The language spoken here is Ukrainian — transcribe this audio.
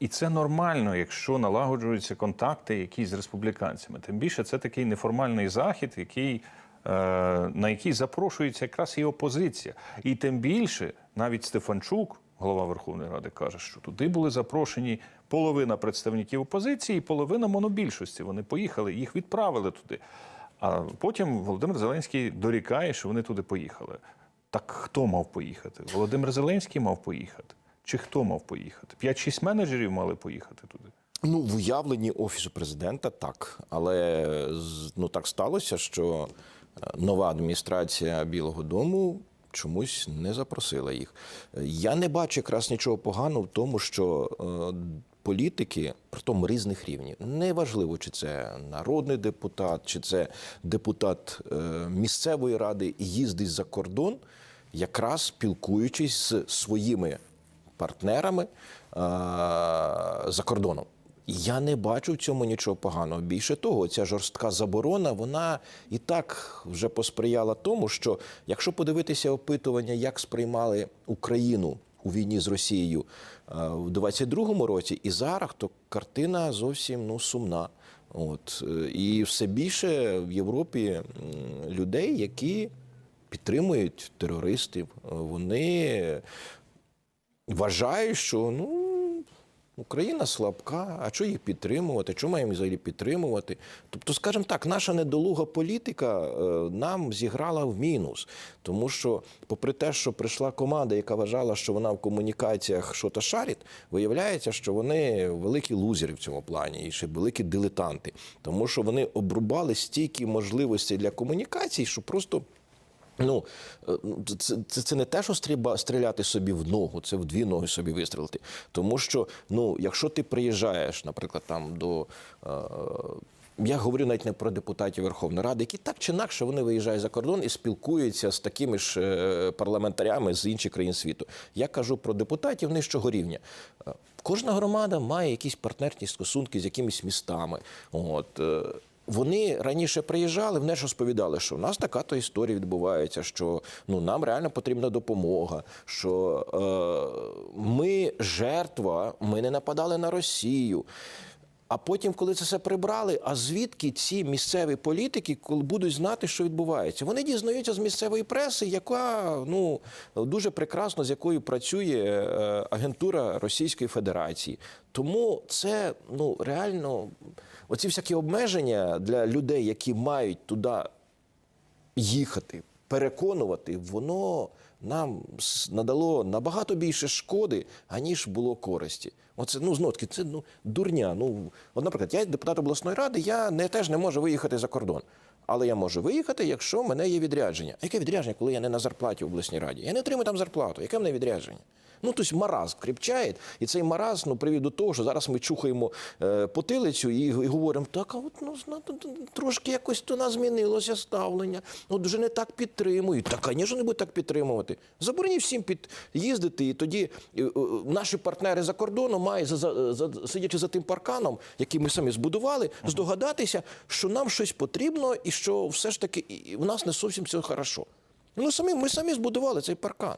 І це нормально, якщо налагоджуються контакти якісь з республіканцями. Тим більше це такий неформальний захід, який, е, на який запрошується якраз і опозиція. І тим більше навіть Стефанчук, голова Верховної Ради, каже, що туди були запрошені половина представників опозиції і половина монобільшості. Вони поїхали, їх відправили туди. А потім Володимир Зеленський дорікає, що вони туди поїхали. Так хто мав поїхати? Володимир Зеленський мав поїхати. Чи хто мав поїхати? П'ять-шість менеджерів мали поїхати туди. Ну, в уявленні офісу президента так, але ну так сталося, що е, нова адміністрація Білого Дому чомусь не запросила їх. Я не бачу якраз нічого поганого в тому, що е, політики, притом різних рівнів, неважливо, чи це народний депутат, чи це депутат е, місцевої ради, їздить за кордон, якраз спілкуючись з своїми партнерами а, за кордоном. Я не бачу в цьому нічого поганого. Більше того, ця жорстка заборона, вона і так вже посприяла тому, що якщо подивитися опитування, як сприймали Україну у війні з Росією в 22-му році і зараз, то картина зовсім ну сумна. От е, і все більше в Європі людей, які підтримують терористів, вони вважаю, що ну, Україна слабка, а що їх підтримувати? Чому маємо взагалі підтримувати? Тобто, скажімо так, наша недолуга політика е, нам зіграла в мінус. Тому що, попри те, що прийшла команда, яка вважала, що вона в комунікаціях що то шарить, виявляється, що вони великі лузери в цьому плані і ще великі дилетанти. Тому що вони обрубали стільки можливостей для комунікацій, що просто. Ну, е, це, це, це не те, що стріба, стріляти собі в ногу, це в дві ноги собі вистрілити. Тому що, ну, якщо ти приїжджаєш, наприклад, там до. Е, я говорю навіть не про депутатів Верховної Ради, які так чи інакше вони виїжджають за кордон і спілкуються з такими ж е, парламентарями з інших країн світу. Я кажу про депутатів нижчого рівня. Е, Кожна громада має якісь партнерні стосунки з якимись містами. От. Вони раніше приїжджали, вони ж розповідали, що в нас така то історія відбувається, що ну нам реально потрібна допомога. Що е, ми жертва, ми не нападали на Росію. А потім, коли це все прибрали, а звідки ці місцеві політики будуть знати, що відбувається? Вони дізнаються з місцевої преси, яка ну дуже прекрасно з якою працює е, агентура Російської Федерації. Тому це ну реально оці всякі обмеження для людей, які мають туди їхати, переконувати, воно нам надало набагато більше шкоди, аніж було користі. Оце ну знов це ну дурня. Ну от, наприклад, я депутат обласної ради, я не теж не можу виїхати за кордон. Але я можу виїхати, якщо в мене є відрядження. А яке відрядження, коли я не на зарплаті в обласній раді? Я не отримую там зарплату. Яке в мене відрядження? Ну, тобто маразм кріпчає, і цей маразм ну, привів до того, що зараз ми чухаємо е, потилицю і, і говоримо, так, а от ну, трошки якось до нас змінилося ставлення, от вже не так підтримують. Та, звісно, не будуть так підтримувати. Забороніть всім під їздити, і тоді е, е, наші партнери за кордоном мають, за, за, за, сидячи за тим парканом, який ми самі збудували, здогадатися, що нам щось потрібно і що все ж таки в нас не зовсім все хорошо. Ну, самі, ми самі збудували цей паркан.